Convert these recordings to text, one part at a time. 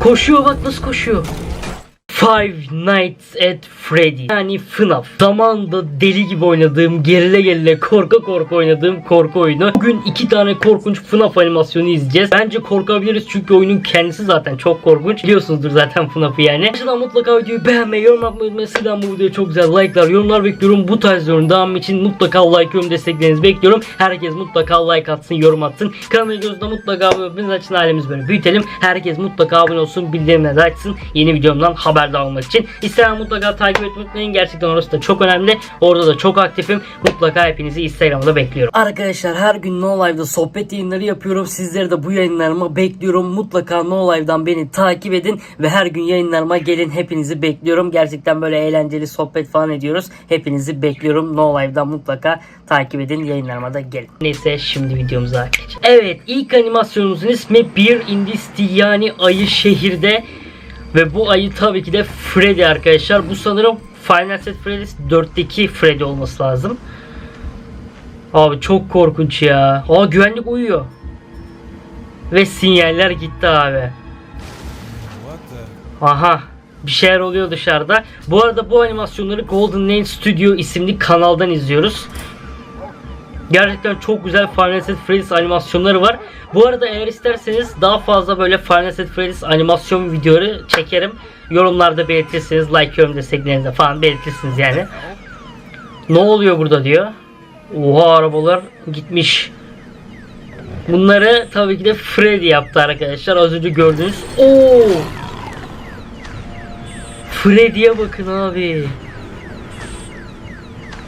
Koşuyor bak nasıl koşuyor. Five Nights at Freddy yani FNAF. Zamanında deli gibi oynadığım, gerile gerile korka korka oynadığım korku oyunu. Bugün iki tane korkunç FNAF animasyonu izleyeceğiz. Bence korkabiliriz çünkü oyunun kendisi zaten çok korkunç. Biliyorsunuzdur zaten FNAF'ı yani. Aşağıdan mutlaka videoyu beğenmeyi, yorum yapmayı unutmayın. Sizden bu videoya çok güzel like'lar, yorumlar bekliyorum. Bu tarz yorum devam için mutlaka like, yorum desteklerinizi bekliyorum. Herkes mutlaka like atsın, yorum atsın. Kanalıma gözde mutlaka abone olmanız için ailemiz böyle büyütelim. Herkes mutlaka abone olsun, bildirimleri açsın. Yeni videomdan haberdar olmak için. Instagram mutlaka takip etmeyi unutmayın. Gerçekten orası da çok önemli. Orada da çok aktifim. Mutlaka hepinizi Instagram'da bekliyorum. Arkadaşlar her gün No Live'da sohbet yayınları yapıyorum. Sizleri de bu yayınlarıma bekliyorum. Mutlaka No Live'dan beni takip edin ve her gün yayınlarıma gelin. Hepinizi bekliyorum. Gerçekten böyle eğlenceli sohbet falan ediyoruz. Hepinizi bekliyorum. No Live'dan mutlaka takip edin. Yayınlarıma da gelin. Neyse şimdi videomuza geçelim. Evet ilk animasyonumuzun ismi Bir Indisti yani Ayı Şehirde. Ve bu ayı tabii ki de Freddy arkadaşlar. Bu sanırım Final Fantasy Freddy's 4'teki Freddy olması lazım. Abi çok korkunç ya. Aa güvenlik uyuyor. Ve sinyaller gitti abi. Aha. Bir şeyler oluyor dışarıda. Bu arada bu animasyonları Golden Lane Studio isimli kanaldan izliyoruz. Gerçekten çok güzel Final Fantasy animasyonları var. Bu arada eğer isterseniz daha fazla böyle Final Fantasy animasyon videoları çekerim. Yorumlarda belirtirsiniz. Like yorum desteklerinizi falan belirtirsiniz yani. Ne oluyor burada diyor. Oha arabalar gitmiş. Bunları tabii ki de Freddy yaptı arkadaşlar. Az önce gördünüz. Oo! Freddy'ye bakın abi.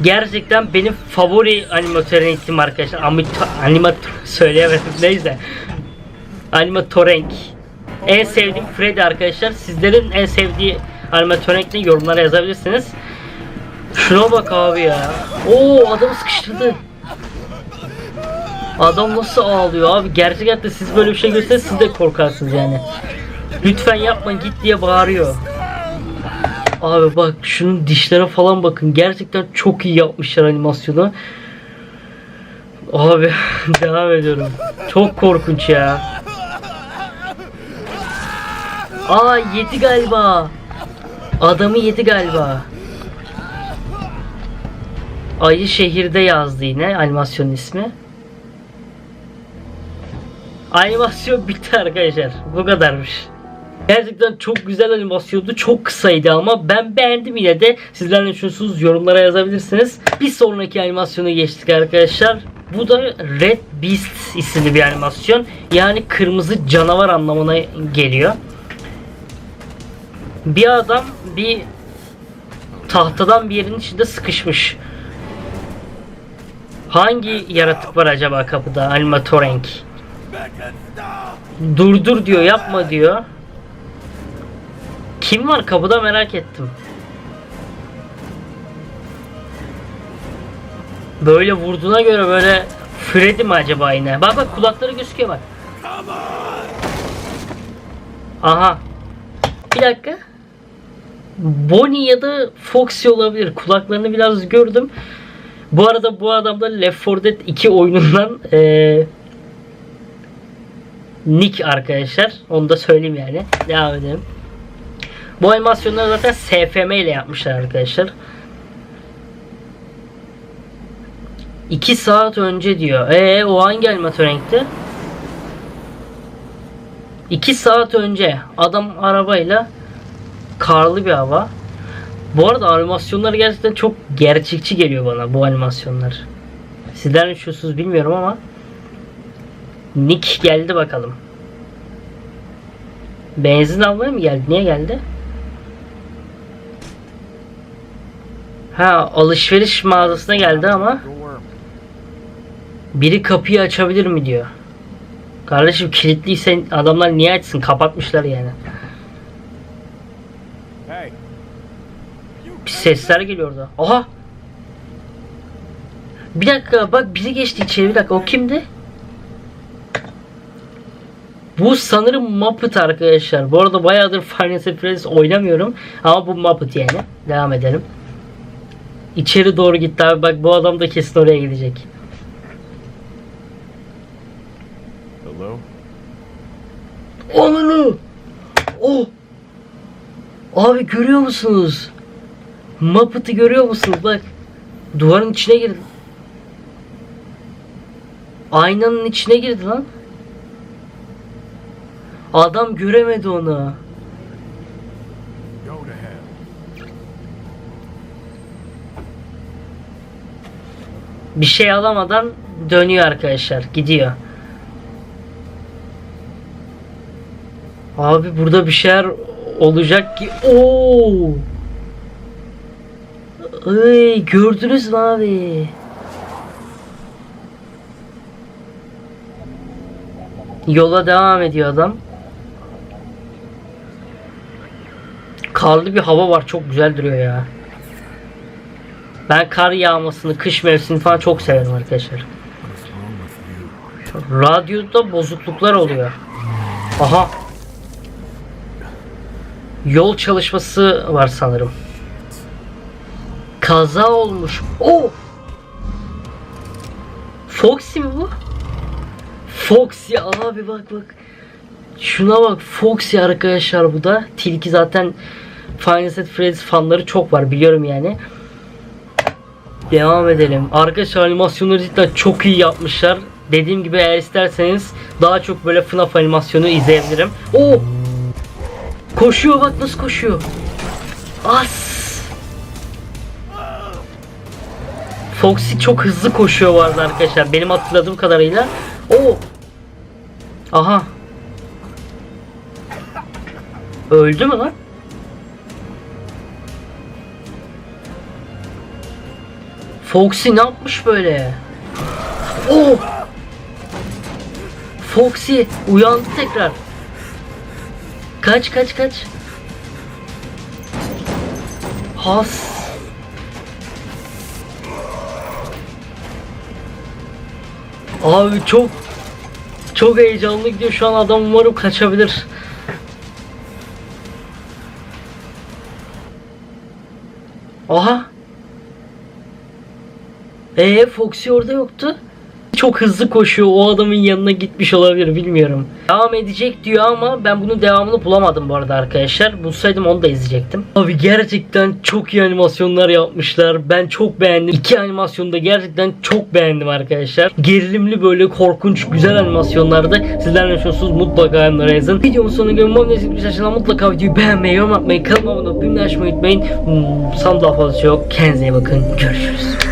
Gerçekten benim favori animatörünktim arkadaşlar. Animatör, animatör söyleyemedim neyse. Animatorenk. En sevdiğim Freddy arkadaşlar. Sizlerin en sevdiği animatorenk ne yorumlara yazabilirsiniz. Şuna bak abi ya. Oo adamı sıkıştırdı. Adam nasıl ağlıyor abi. Gerçek hayatta siz böyle bir şey görseniz siz de korkarsınız yani. Lütfen yapma git diye bağırıyor. Abi bak şunun dişlere falan bakın. Gerçekten çok iyi yapmışlar animasyonu. Abi devam ediyorum. Çok korkunç ya. Aa yedi galiba. Adamı yedi galiba. Ayı şehirde yazdı yine animasyon ismi. Animasyon bitti arkadaşlar. Bu kadarmış. Gerçekten çok güzel animasyondu. Çok kısaydı ama ben beğendim yine de. Sizler ne düşünüyorsunuz? Yorumlara yazabilirsiniz. Bir sonraki animasyona geçtik arkadaşlar. Bu da Red Beast isimli bir animasyon. Yani kırmızı canavar anlamına geliyor. Bir adam bir tahtadan bir yerin içinde sıkışmış. Hangi yaratık var acaba kapıda? Animatorenk. Durdur diyor, yapma diyor. Kim var kapıda merak ettim. Böyle vurduğuna göre böyle Freddy mi acaba yine? Bak bak kulakları gözüküyor bak. Aha. Bir dakika. Bonnie ya da Foxy olabilir. Kulaklarını biraz gördüm. Bu arada bu adam da Left 4 Dead 2 oyunundan eee Nick arkadaşlar. Onu da söyleyeyim yani. Devam edelim. Bu animasyonları zaten SFM ile yapmışlar arkadaşlar. 2 saat önce diyor. Ee o hangi animatörenkti? 2 saat önce adam arabayla karlı bir hava. Bu arada animasyonlar gerçekten çok gerçekçi geliyor bana bu animasyonlar. Sizler düşünüyorsunuz bilmiyorum ama Nick geldi bakalım. Benzin almaya mı geldi? Niye geldi? Ha alışveriş mağazasına geldi ama biri kapıyı açabilir mi diyor. Kardeşim kilitliyse adamlar niye açsın? Kapatmışlar yani. Bir sesler geliyor orada. Aha! Bir dakika bak biri geçti içeri bir dakika o kimdi? Bu sanırım Muppet arkadaşlar. Bu arada bayağıdır Final Fantasy oynamıyorum. Ama bu Muppet yani. Devam edelim. İçeri doğru gitti abi. Bak bu adam da kesin oraya gidecek. hello? Onunu! Oh! Abi görüyor musunuz? Muppet'ı görüyor musunuz? Bak. Duvarın içine girdi. Aynanın içine girdi lan. Adam göremedi onu. Bir şey alamadan dönüyor arkadaşlar. Gidiyor. Abi burada bir şeyler olacak ki. Oo! Ay, gördünüz mü abi? Yola devam ediyor adam. Karlı bir hava var. Çok güzel duruyor ya. Ben kar yağmasını, kış mevsimini falan çok severim arkadaşlar. Radyoda bozukluklar oluyor. Aha. Yol çalışması var sanırım. Kaza olmuş. Oh! Foxy mi bu? Foxy abi bak bak. Şuna bak Foxy arkadaşlar bu da. Tilki zaten Final Fantasy Freddy's fanları çok var biliyorum yani. Devam edelim. Arkadaşlar animasyonları cidden çok iyi yapmışlar. Dediğim gibi eğer isterseniz daha çok böyle FNAF animasyonu izleyebilirim. Oo! Koşuyor bak nasıl koşuyor. As! Foxy çok hızlı koşuyor arada arkadaşlar. Benim hatırladığım kadarıyla. Oo! Aha. Öldü mü lan? Foxy ne yapmış böyle? Oh! Foxy uyandı tekrar. Kaç kaç kaç. Has. Abi çok çok heyecanlı gidiyor şu an adam umarım kaçabilir. Aha. Ee Foxy orada yoktu. Çok hızlı koşuyor. O adamın yanına gitmiş olabilir bilmiyorum. Devam edecek diyor ama ben bunun devamını bulamadım bu arada arkadaşlar. Bulsaydım onu da izleyecektim. Abi gerçekten çok iyi animasyonlar yapmışlar. Ben çok beğendim. İki animasyonu da gerçekten çok beğendim arkadaşlar. Gerilimli böyle korkunç güzel animasyonlarda. Sizler ne düşünüyorsunuz? Mutlaka yorumlara yazın. Videomun sonuna gelin. Umarım izlediğiniz mutlaka videoyu beğenmeyi, yorum atmayı, kanalıma abone olmayı, bildirim açmayı unutmayın. Hmm, Sam daha yok. Kendinize iyi bakın. Görüşürüz.